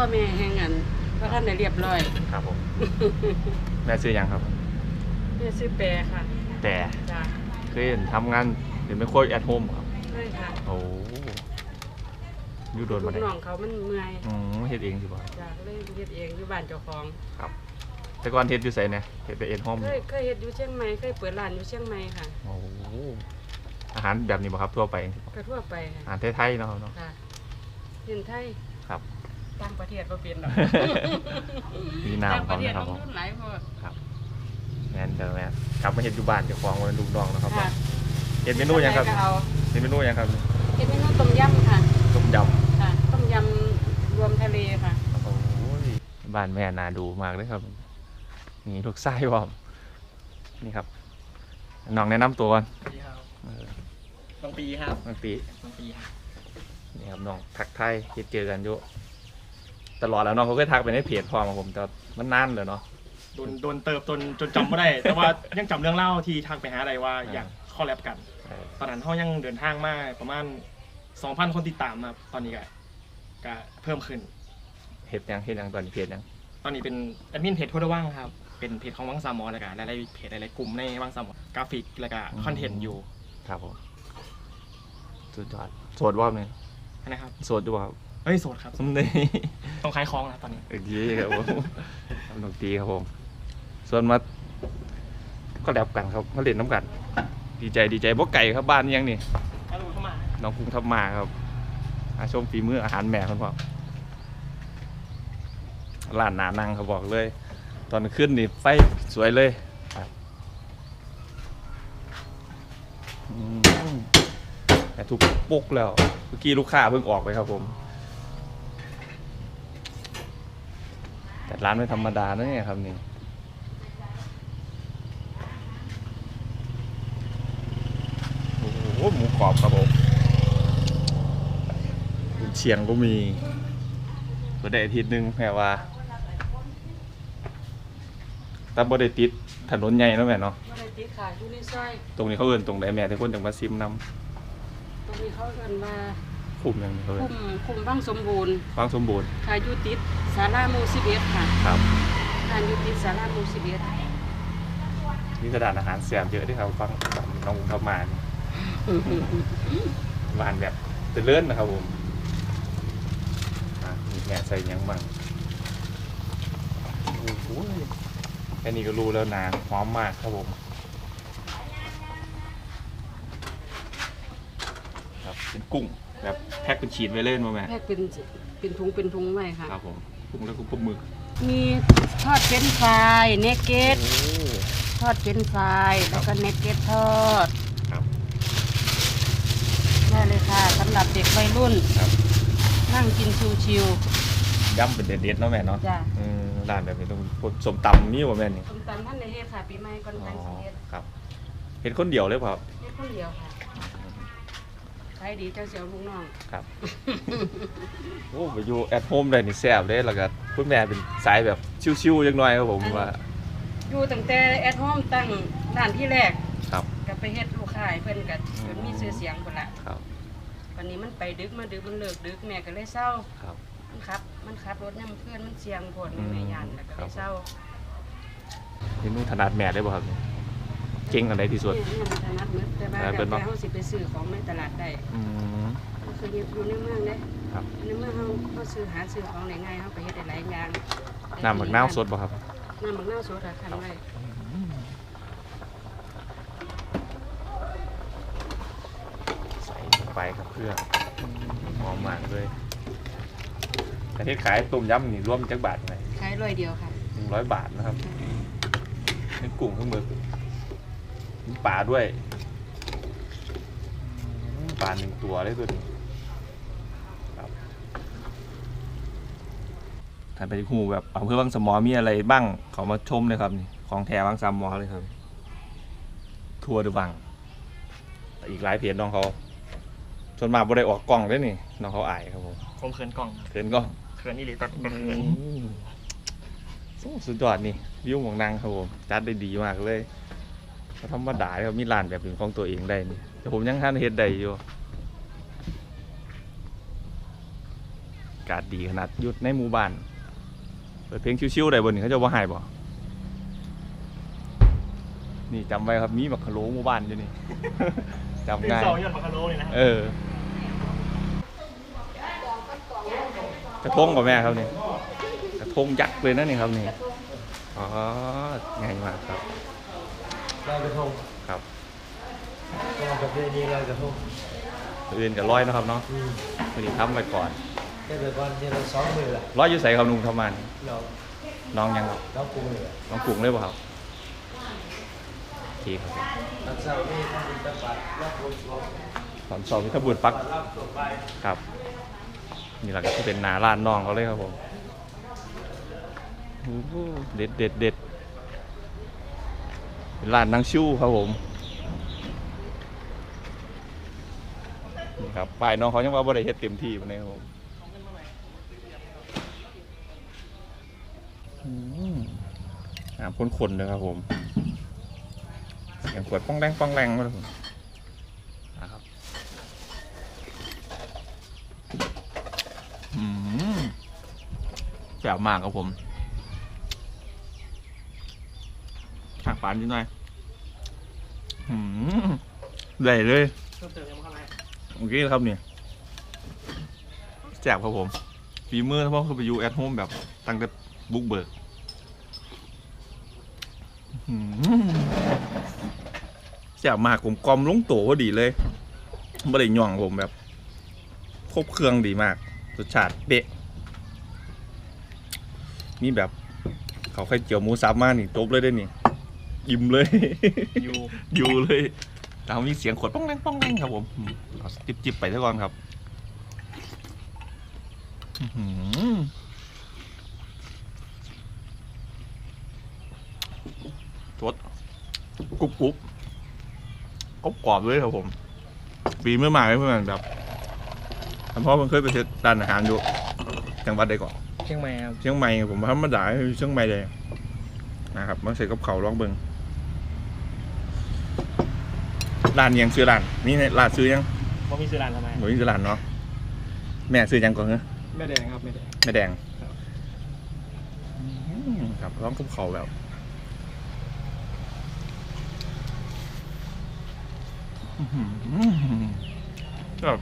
วแม่แห่งอันพระท่านได้เรียบร้อยครับผมแม่ซื้อหยังครับ แม่ซื้อแปรค่ะแต่จ้ะเคยเห็นทำงานเห็นไม่ค่อยแอทโฮมครับเลยค่ะโอ้อยู่โดนลูมากได้น้องเขามันเมื่อยอืมเฮ็ดเองสิบ่จ้ะเลยเฮ็ดเองอยู่บ้านเจ้าของครับ แต่ก่อนเฮ็ดอยู่ไสเนี่ยเฮ็ดแต่เอ็นโฮมเคยเคยเฮ็ดอยู่เชียงใหม่เคยเปิดร้านอยู่เชียงใหม่ค่ะโอ้อาหารแบบนี้บ่ครับทั่วไปก็ทั่วไปอาค่ะหารไทยๆเนาะครับเนาะค่ะเห็นไทยครับ ต่างประเทศบ่เป็นหรอกมีต่างน้ำพปร้อระมเทศนะครับลผงมทุนหลายพอแม่นเด้อแม่นกลับมาเฮ็ดอยู่บ้านเจ้าของวันลูกน้องนะครับค่ะเฮ็ดเมนูหยังครับก็เอาเฮ็ดเมนูหยังครับเฮ็ดเมนูต้มยำค่ะต้มยำค่ะ ต้มยำรวมทะเลค่ะ โอ้ยบ้านแม่น่าดูมากเลยครับนี่ลูกไส้บอมนี่ครับน้องแนะนำตัวก่อนสวัสดีครับเออน้องปีครับน้องตีน้องปีครับนี่ครับน้องทักไทายเฮ็ดเจอกันอยู่ ตลอดแล้วน้องเขาก็ทักไปในเพจพอมาผมแต่มันนานเลยเนาะ โดนโดนเติบจนจนจำไม่ได้ แต่ว่ายังจำเรื่องเล่าที่ทักไปหาอะไรว่าอ่าอยากคอลแลบกัน เออ ตอนนั้นเขายังเดินทางมาประมาณ 2,000 คนติดตามครับตอนนี้ก็ก็เพิ่มขึ้นเฮ็ดยังเฮ็ดยังตอนนี้เพจยังตอนนี้เป็นแอดมินเพจโคตรว่างครับ เป็นเพจของวังสามหมอแล้วก็หลายๆเพจหลายๆกลุ่มในวังสามหมอกราฟิกแล้วก็คอนเทนต์อยู่ครับผมสุดยอดโสดว่าไหมนะครับ โสดอยู่บ่ครับ เฮ้ยโสดครับสมเด็จต้องขายของนะตอนนี้โอเคครับผมครับน้องตีครับผม ส่วนมาก็แลบกันครับมาเล่นน้ำกัน ดีใจดีใจบ่ไก่ครับบ้านยังนี่ถ้ารู้เข้ามาน้องกรุงทับมาครับอาชมฝีมืออาหารแม่ครับพ่อร้านหนานังเขาบอกเลย ตอนขึ้นนี่ไฟสวยเลยครับอืมแต่ทุกปุกแล้ว เมื่อกี้ลูกค้าเพิ่งออกไปครับผม แต่ ร้านไม่ธรรมดานะเนี่ยครับนี่โอ้โหหมูกรอบครับผมกุนเชียงก็มีก็ได้อาทิตย์หนึงแม่ว่าแต่บ่ได้ติดถนนใหญ่เนาะแม่เนาะบ่ได้ติดค่ะอยู่ในซอยตรงนี้เขาเอิ้นตรงไหนแม่ที่คนจังมาซิมนตรงนี้เขาเอิ้นว่าำคุมอย่างนี้เขาเอิ้คุนมคุมวังสมบูรณ์ฟังสมบูรณ์ค่ะอยู่ติดศาลาหมู่11ค่ะครับทานอยู่ติดศาลาหมู่11มีสถานอาหารเสียบเยอะที่ครับฟังน้องเข้ามานี่ร้านแบบเจริญนะครับผมอะมีแม่ใส่หยังบ้างโอ้โหแค่นี้ก็รู้แล้วนะหอมมากครับผมครับเป็นกุ้งแบบแพ็คเป็นฉีดไว้เล่นมาแม่แพ็คเป็นเป็นถุงเป็นถุงไว้ค่ะครับผม กุ้งแล้วก็พวกหมึกมีทอดเฟรนช์ฟรายเนกเก็ตโอ้ทอดเฟรนช์ฟรายแล้วก็เนกเก็ตทอดครับได้เลยค่ะสำหรับเด็กวัยรุ่น ครับนั่งกินชิวย่ำเป็นเด็ดๆเนาะแม่เนาะๆจ้ะอืมร้านแบบนี้ต้องพวกสมตำนี่ว่าแม่นี่ส้มตำท่านในเฮ็ดค่ะปีใหม่ก่อนอ๋อกันสิเฮ็ดครับเห็นคนเดียวเลยเปล่าเฮ็ดคนเดียวค่ะ ขายดีเจ้าเสียวลูกน้องครับ โอ้ไปอยู่แอทโฮมได้นี่แซ่บเลยแล้วก็คุณแม่เป็นสายแบบชิวๆจังหน่อยครับผมว่า อยู่ตั้งแต่แอดโฮมตั้งร้านที่แรกครับก็ไปเฮ็ดลูกค้าให้เพิ่นก็จนมีชื่อเสียงพุ่นละครับ วันนี้มันไปดึกมาดึกมันเลิกดึกแม่ก็เลยเศร้าครับ มันขับ มันขับรถนำเพื่อนมันเสียงผลอืมแม่ยานแล้วก็ครัเลบยเศร้าเมนูถนัดแม่ได้ป่ะครับ เนี่ยเก่งอันใดที่สุดเนี่ยเนี่ยมันถนัดหมืดแต่ว่าอ่าแบเป็บนเนาะแต่เฮาสิไปซื้อของในตลาดได้อืม ก็คืออยู่ในเมืองเด้ครับ ในเมืองเฮาเฮาซื้อหาซื้อของได้ง่ายเฮาไปเฮ็ดได้หลายอย่างน้ำหมักน้าวสดป่ะครับน้ำหมักนาวสดอะคันไว้ใส่ลงไปครับเพื่อหอมมากเลยแต่ที่ขายต้มยำนี่รวมจักบาทไหมขายร้อยเดียวค่ะหนึ่งร้อยบาทนะครับเป็นกุ้งทั้งหมด มีปลาด้วยอืมปลาหนึ่งตัวเลยตัวนี้ครับถ้าไปหูแบบอำเภอบางสมอมีอะไรบ้างเขามาชมเลยครับนี่ของแท้บางสามมอเลยครับ ทัวร์ดูบัง อีกหลายเพจน้องเขาส่วนมากบ่ได้ออกกล้องเด้นี่น้องเขาอายครับผมผมเขินกล่องครับเขินกล้องเขินนี่หรือตัดเขินอืมโอ้สุดยอดนี่วิวของนางครับผมจัดได้ดีมากเลยเขา ธรรมดาเขามีร้านแบบเป็นของตัวเองได้นี่แต่ผมยังทันเฮ็ดได้อยู่ากาศดีขนาดหยุดในหมู่บ้านเปิดเพลงชิวๆได้บนนี้เขาจะว่าหายบ่นี่จำไว้ครับมีบักขะโหลหมู่บ้านอยู่นี่ จำเป็นง่ายสองยอดมาคาโลเลยนะเออกระทงป่ะแม่ครับนี่กระทงยักษ์เลยนะนี่ครับนี่อ๋อง่ายมากครับ ลอยกระทงครับก็ประเพณีลอยกระทงอื่นกับร้อยนะครับเนาะอืมวันนี้ทำไปก่อนแค่แบบวันเดียวเราสองมือละร้อยอยู่ใส่ครับนุ่งทำมันเราน้องยังครับเราปรุงเลยน้องกรุงเลยป่ะครับโอเคครับตอนเช้านี่ทำบุญตักบาตรรับบุญรวมตอนสอบพิทบุญปัก รับตัวไปครับนี่แหละก็จะเป็นนาร้านน้องเขาเลยครับผมโอ้โหเด็ดเด็ดเด็ด เป็นร้านนางชู้ครับผมนี่ครับป้ายน้องเขายังว่าบริเฮ็ดเต็มที่ปานนี้ครับผมอืมน้ำข้นๆเลยครับผมเสียงขวดป้องแรงป้องแรงมาเลยผมนะครับอืมแจ่วมากครับผมฉาก ปานนิดหน่อยอืมได้เลยเพิ่มเติมยังไม่เข้าไรโอเคครับเนี่ยแจ่บครับผมฝีเมือถ้าพ่อคือไปอยู่แอทโฮมแบบตั้งแต่บุกเบิกอืมแจ่บมากผมกลอมลงโตพอดีเลยไม่ได้ย่องผมแบบ ครบเครื่องดีมากรสชาติเป๊ะนี่แบบ เขาไข่เจียวหมูสับมานี่จบเลยได้นี่ อิ่มเลย อยู่อยู่เลยตามมีเสียงขวดป้องแรงป้องแรงครับผมอืมเอาจิบจิบไปซะก่อนครับอื้อหือทดกรุบกรุบกรอบกรอบเลยครับผมปีเมื่อมาไม่เมื่อมันแบบเพราะมันเคยไปเทสร้านอาหารอยู่จังหวัดใดก่อนเชียงใหม่ครับเชียงใหม่ผมธรรมดาเชียงใหม่เลยนะครับมาใส่กับเขาวลองเบิง ร้านยังซื้อร้านนี่ในร้านซื้อยังเพราะมีซื้อร้านทำไมหนูซื้อร้านเนาะแม่ซื้อยังก่อนเหรอไม่แดงครับไม่แดงแม่แดงครับอืมครับลองกับเขาวแบบอื้อหือแบบ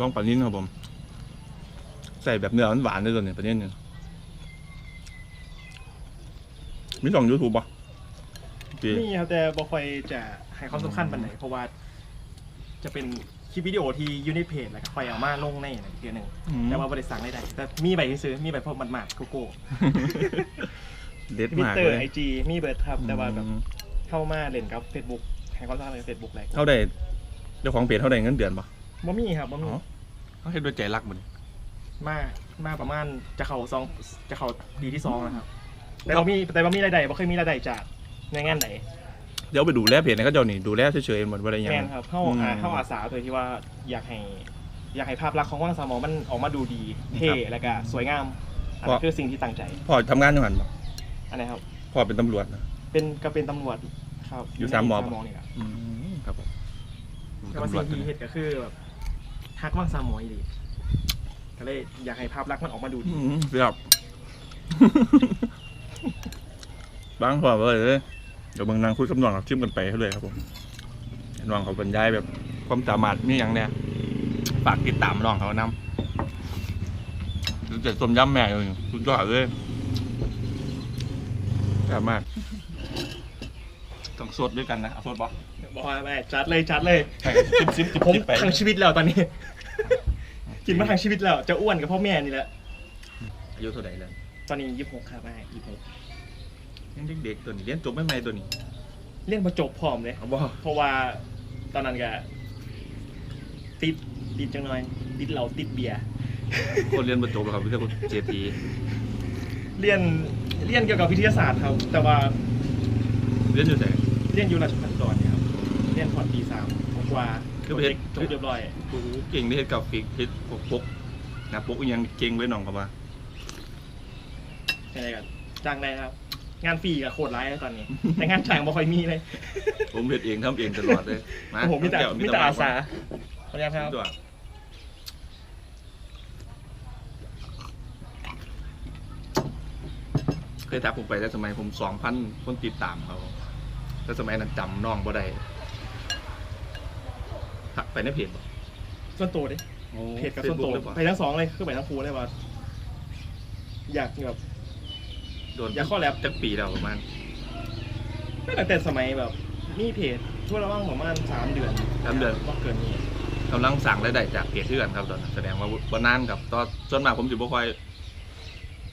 ลองปลานิ่นครับผม ใส่แบบเนื้อหวานๆด้วยตัวนี้ปลานิ่นเนี่ยมีสองยูทูบป่ะ ปีนี่ครับแต่บ่ค่อยจะให้ความสำคัญปานไหนเพราะว่า จะเป็นคลิปวิดีโอที่อยู่ในเพจแล้วก็ค่อยเอามาลงในอีกทีหนึ่งอืม แต่ว่าบริษัทได้แต่มีใบซื้อมีใบพวกมันมาดโกโก้เด็ดทวิตมากเตอเลร์ยไอจีมีเบิร์ดครับแต่ว่าแบบอืมเข้ามาเล่นกับเฟซบุ๊กให้ความสำคัญในเฟซบุ๊กแหละเท่าใดเจ้าของเพจเท่าใดเงินเดือนป่ะบ่มีครับบ่มี อ๋อ เขาให้ด้วยใจรักมันมามาประมาณจะเข้าซองจะเข้าดีที่สองนะครับ แต่บ่มีแต่บ่มีรายได้บ่เคยมีรายได้จาก ในงานไหนเดี๋ยวไปดูแลเพจนะก็เจ้านี่ดูแลเฉยๆเหมือนอะไรอย่างแมเงี้นยครับเข้าอืมอ่าเข้าอาสาโดยที่ว่าอยากให้อยากให้ภาพลักษณ์ของว่างสามอมันออกมาดูดีเท่ครับแล้วก็สวยงามอันเพนั้ราะนคือสิ่งที่ตั้งใจพ่อทำงานอยู่หันป่ะอันไหนี้ครับพ่อเป็นตำรวจนะเป็นก็เป็นตำรวจครับอยู่สามหมอในสามหมอนี่ครับอืมครับผมแต่ว่าตำรวสิ่จงที่เห็นก็คือแบบฮักว่างสามหมออีดีก็เลยอยากให้ภาพลักษณ์มันออกมาดูดีอืมเสียบบางพ่อเลย เดี๋ยวเบางนางคุยกับน้องเราชิมกันไปเท่าเลยครับผมน้องเขาบรรยายแบบความสามารถนี่อย่างเนี้ยฝากติดตามน้องเขานำจะต้มยำแม่อยู่สุดยอดเลยสามารถต้องสดด้วยกันนะเอาสดปะบอกว่าแม่จัดเลยจัดเลยซิมซิมจิบผมจิบไปทั้งชีวิตแล้วตอนนี้ กินมาทั้งชีวิตแล้วจะอ้วนกับพ่อแม่นี่แหละอายุเท่าไหร่แล้วตอนนี้ยี่สิบหกครับแม่ยี่สิบหก ยังเด็กๆตัวนี้เรียนจบไม่ใหม่ตัวนี้เรียนประจบพร้อมเลย เอาบ่เพราะว่าตอนนั้นก็ติดติดจังหน่อย ติดเหล้าติดเบียร์ คนเรียนประจบแล้วครับพี่เจ้าคุณเจตีเรียนเรียนเกี่ยวกับวิทยาศาสตร์ครับ แต่ว่าเรียนอยู่ไหนเรียนอยู่ราชพัฒน์ดอนเนี่ยครับ เรียนพอร์ตปีสามกว่าคือประเทศจบเรียบร้อยโอ้โหเก่งที่เฮ็ดกับฟิกเฮ็ดปกปกหนะปกอีหยังเก่งไว้น้องเขามายังไงกันจ้างได้ครับ งานฟรีอะโคตรร้ายนะตอนนี้ แต่งานแต่งไม่ค่อยมีเลย ผมเฮ็ดเองทำเองตลอดเลยมาโมีแต่มีแต่อาสาขออนุญาตครับตัวเคยทักผมไปแล้วสมัยผมสองพันคนติดตามเขาแล้วสมัยนั้นจำน้องบ่ได้ทักไปในเพจบ่ส่วนตัวดิเพจกับส่วนตัวไปทั้งสองเลยคือไปทั้งครูเลยว่าอยากแบบ โดนอยากเข้าแรป จักปีแล้วประมาณไม่ตั้งแต่สมัยแบบ มีเพจทั่วระว่างประมาณสามเดือนสามเดือน ว่าเกินนี้กำลังสั่งรายได้จากเพจเพื่อนครับตอนนั้นแสดงว่าบ่นานครับตอนส่วนมากผมจะบ่ค่อย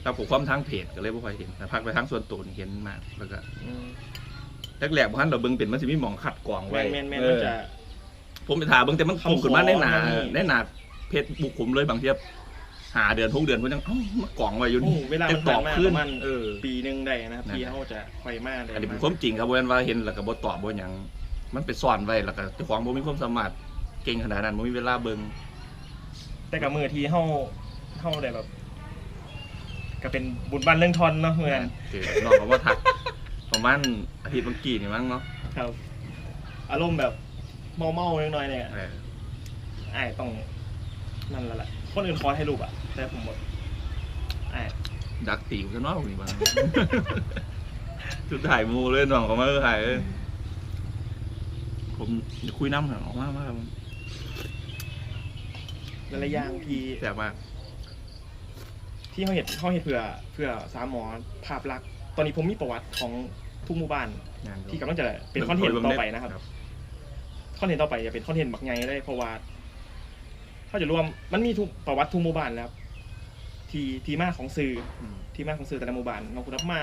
ถ้าผมความทั้งเพจก็เลยบ่ค่อยเห็นแต่พักไปทั้งส่วนตัวนี่เห็นมากแล้วก็แรกๆบ่ทันเราเบิ่งเป็นมันสิมีหมองขัดกรองแมไว้นแมนแมนเอมันอจะ ผมไปถ่ายเบิ่งแต่มันพุ่งขึ้นมาในหนาคำขอมันมีในหนาเพจบุกผมเลยบางที หาเดือนทุกเดือนผมยังเอ้ามากล่องไว้อยู่โอ้นี่เวลามันตผ่าอนบมาขึ้ปนระมาณเออ ปีหนึ่งได้นะครับนั่นพี่แหละเขาจะค่อยมาได้อันนี้เป็นความจริงครับบ่แม่นว่าเห็นแล้วก็บ่ตอบบ่หยังมันไปซ่อนไว้แล้วก็เจ้าของบ่มีความสามารถเก่งขนาดนั้นบ่มีเวลาเบิ่ง แต่กับมือที่เขาเขาได้แบบ ก็เป็นบุญบันเรื่องทอนเนาะเหมือนกันคือน้องเขามาทักประมาณอาทิตย์เมื่อกี้นี่มั้งเนาะครับ อารมณ์แบบเมาเมาๆนิดหน่อยเนี่ยเออไอ้ายต้องนั่นแหละแหละคนอื่นขอให้รูปอะ แต่ผมหมดไอ้ายดักติวซะเนาะนี่บ้างสุดถ่ายหมูเลยน้องเขามาถ่ายเลยผมจะคุยน้ำหน่อยออกมามาครับหลายๆอย่างที่แสบมากที่เขาเห็นเขาเห็นเพื่อเพื่อสามหมอภาพลักษณ์ตอนนี้ผมมีประวัติของทุกหมู่บ้าน งานที่กำลังจะเป็นคอนเทนต์ต่อไปนะครับ คอนเทนต์ต่อไปจะเป็นคอนเทนต์บักไงเลยเพราะว่าเขาจะรวมมันมีทุกประวัติทุกหมู่บ้านแล้ว ทีทีมาของสื่ออืมที่มาของสื่อแต่ละหมู่บ้านน้องคุณรับมา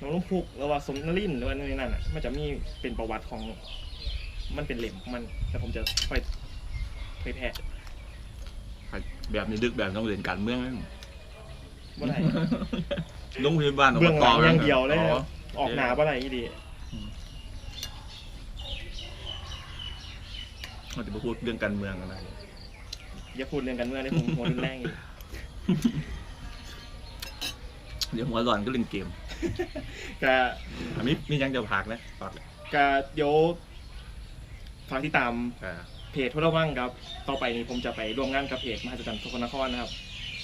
น้องลุงพุกหรือว่าสมนลินทร์หรือว่าในนั้นอะมันจะมีเป็นประวัติของ มันเป็นเหล่มของมันแต่ผมจะค่อยเผยแพร่แบบนี้ดึกแบบต้องเรียนการเมืองนั่นว่าไรลงพยาบาลเบื้องหลังอย่างเดียวเลยอ๋อออกหนาว่าไรดีเราจะมาพูดเรื่องการเมืองกันนะอย่าพูดเรื่องกันเมื่องเลยผมหัวรุนแรงอีก เดี๋ยวหัวร้อนก็เล่นเกมกะอันนี้นี่ยังจะพักนะฝากเลยกะเดี๋ยวฝากที่ตามอ่าเพจทุกระว่างครับ ต่อไปนี้ผมจะไปร่วมงานกับเพจมหัศจรรย์สกลนครนะครับ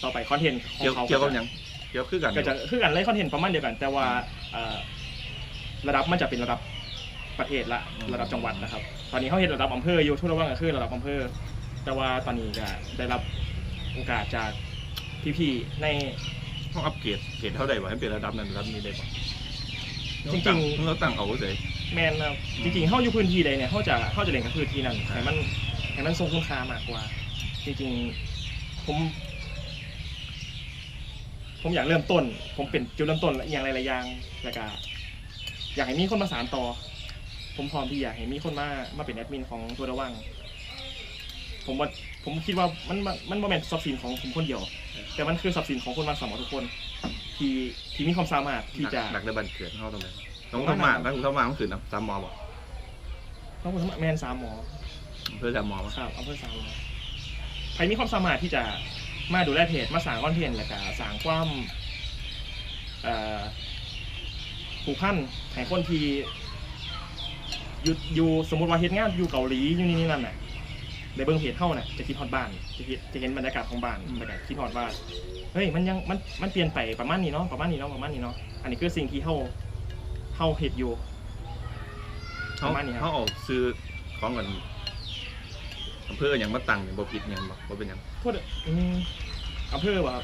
ต่อไปคอนเทนต์ของเกี่ยวเขาเกี่ยวกับหยังเกี่ยวคือกันก็จะคือกันเลยคอนเทนต์ประมาณเดียวกัน แต่ว่าเอ่อระดับมันจะเป็นระดับประเทศละระดับจังหวัดนะครับ ตอนนี้เขาเห็นระดับอำเภออยู่ทุกระว่างก็คือระดับอำเภอ แต่ว่าตอนนี้ก็ได้รับโอกาสจาก พี่ๆใน ต้องอัปเกรดเกรดเท่าใดวะให้เป็นระดับนั้นระดับนี้ได้ปะจริงๆเราตั้งเอาเฉย แมนนะครับจริงๆเขาอยู่พื้นที่ใดเนี่ยเขาจะเขาจะเล่นกับพื้นที่นั้นให้มันให้มันทรงคุณค่ามากกว่า จริงๆผม ผมอยากเริ่มต้น ผมเป็นจุดเริ่มต้นและอย่างหลายๆอย่างแล้วก็อยากให้มีคนมาสานต่อ ผมพร้อมที่อยากให้มีคนมามาเป็นแอดมินของตัวระวัง ผมว่า ผมคิดว่ามันมันมันบ่แม่นทรัพย์สินของผมคนเดียว แต่มันคือทรัพย์สินของคนมาสมอทุกคน ที่ที่มีความสามารถที่จะหนักในบันเกิดเขาตรงไหนต้องเข้ามาต้องเข้ามาต้องขืนนะสามหมอบอกต้องเป็นแมนสามหมอเพื่อสามหมอวะครับอำเภอสามร้อยใครมีความสามารถที่จะมาดูแลเพจมาสร้างคอนเทนต์แล้วก็สร้างความเอ่อผูกพันให้คนที่อยู่อยู่สมมติว่าเฮ็ดงานอยู่เกาหลีอยู่นี่นี่นั่นน่ะ ในเบิ้งเพจเข้าน่ะจะคิดฮอดบ้านจะคิดจะเห็นบรรยากาศของบ้านแล้วก็คิดฮอดว่าเฮ้ยมันยังมันมันเปลี่ยนไปประมาณนี้เนาะประมาณนี้เนาะประมาณนี้เนาะอันนี้คือสิ่งที่เฮาเฮาเฮ็ดอยู่เขาประมาณนี้ครับเขาเออกซื้อของกันอำเภออย่างมาตังเนี่ยบ่ผิดหยังบ่บ่เป็นหยังทั่วเดอืมอำเภอว่า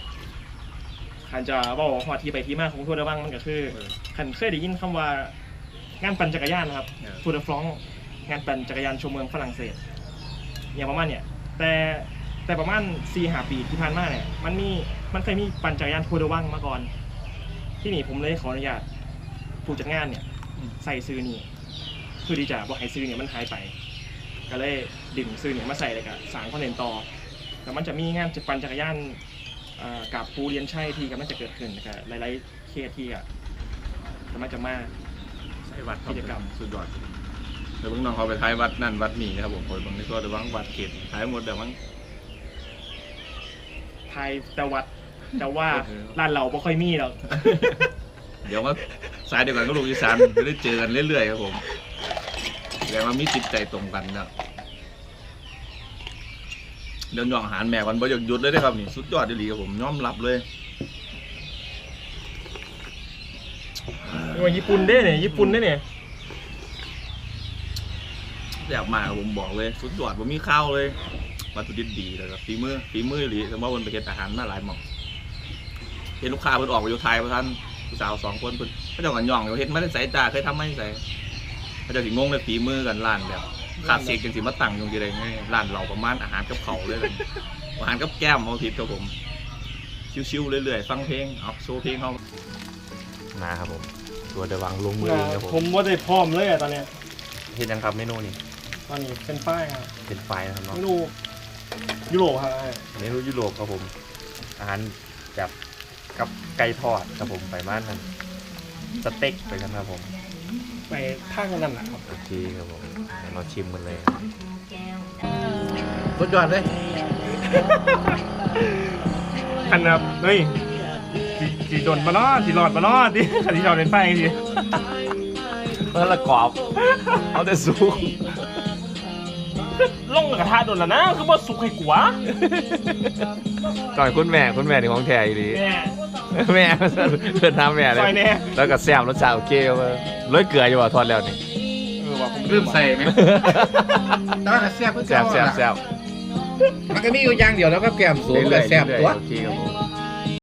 ขันจะบอกว่าที่ไปที่มาของทั่วเดอบ้างมันก็คือเออขันเคยได้ยินคำว่างานปั่นจักรยานนะครับ เออ ทัวร์เดอฟรองงานปั่นจักรยานชมเมืองฝรั่งเศส อย่างประมาณเนี่ยแต่แต่ประมาณสี่หาปีที่ผ่านมาเนี่ยมันมีมันเคยมีปั่นจักรยานทัวร์เดอว่างมาก่อน ที่นี่ผมเลยขออนุญาตผู้จัดงานเนี่ยใส่ซื้อนี่คือดีจะบอกให้ซื้อเนี่ยมันหายไป ก็เลยดึงซื้อเนี่ยมาใส่เลยกับสางคอนเทนต์ต่อแล้วมันจะมีงานจัดปั่นจักรยานเอ่อกับปูเรียนชัยที่กำลังจะเกิดขึ้นนะครับหลายๆเคสที่อะกำลังจะมาใช้วัดกิจกรรมสุดยอด เดี๋ยวเพิ่งน้องเขาไปท้ายวัดนั่นวัดนี่นะครับผมคนบางทีก็เดี๋ยววังวัดเขตท้ายหมดเดี๋ยวมั้งไทยแต่วัดแต่ว่าเออร้านเราไม่ค่อยมีหรอกเดี๋ยวว่าสายเดียวกันก็ลูกอีสานจะได้เจอกันเรื่อยๆครับผมแสดงว่ามีจิตใจตรงกันนะเดินย่องอาหารแม่วันบ่หยุดหยุดเลยนะครับนี่สุดยอดดีครับผมยอมรับเลยนี่ว่าญี่ปุ่นเด้เนี่ยญี่ปุ่นเด้เนี่ยแซ่บมากครับผมบอกเลย สุดยอดผมมีข้าวเลยวัตถุดิบดีแล้วก็ฝีมือฝีมือหรือสมมติว่ามันไปเฮ็ดอาหารมาหลายหม่องเห็นลูกค้าเพิ่นออกไปอยู่ไทยประท่านผู้สาวสองคนเพิ่นเขาเจ้ากันย่องอยู่เฮ็ดมาได้ใส่ตาเคยทำมาได้ใส่เขาเจะสิงงเลยฝีมือกันร้านแบบขาดเสียงจังสิมาตั้งอยู่ที่ใดไงร้านเราประมาณอาหารกับเขาวเลยกันอาหารกับแก้มเอาผิดครับผม ชิวๆเรื่อยๆฟังเพลงเอาโซเพลงเขานะครับผม ตัวเดวังลงมือเองครับผผมมว่าได้พร้อมเลยอะตอนเนี้ยเห็นยังครับเมนูนี้ ตอนนี้เป็นป้ายครับเป็นไฟนะครับเมเนาะนูยุโรปครับเมนูยุโรปครับผม อาหารแบบกับไก่ทอดครับผมไปบ้านกันสเต็กไปกันครับผม ไปทางนั้นแหละครับโอเคครับผมเดี๋ยวเราชิมกันเลยสุดยอดเลยคันแบบเฮ้ยสีสีโดนมาเนาะสีหลอดมาเนาะที่สีหลอดเป็นไฟสิเออละกรอบ เอาแต่สุก ลงกระทะโดนแล้วนะ คือว่าสุกให้กว่าก่อนคุณแม่คุณแม่ที่ของแท้อีหลีแม่ แม่เพื่อนทำแม่เลซอยยแน่แล้วก็แซ่บรสชาติโอเคครับเลยร้อยเกลืออยู่ว่ะทอดแล้วนี่ เออว่าผมลืมใส่ไหมแต่ว่าแซ่บเพื่อแซ่บแซ่บแซ่บมันก็มีอยู่อย่างเดียวแล้วก็แก้มสูงเรื่ก็อยๆแซ่บเรื่อยตัวๆโอเคครับผม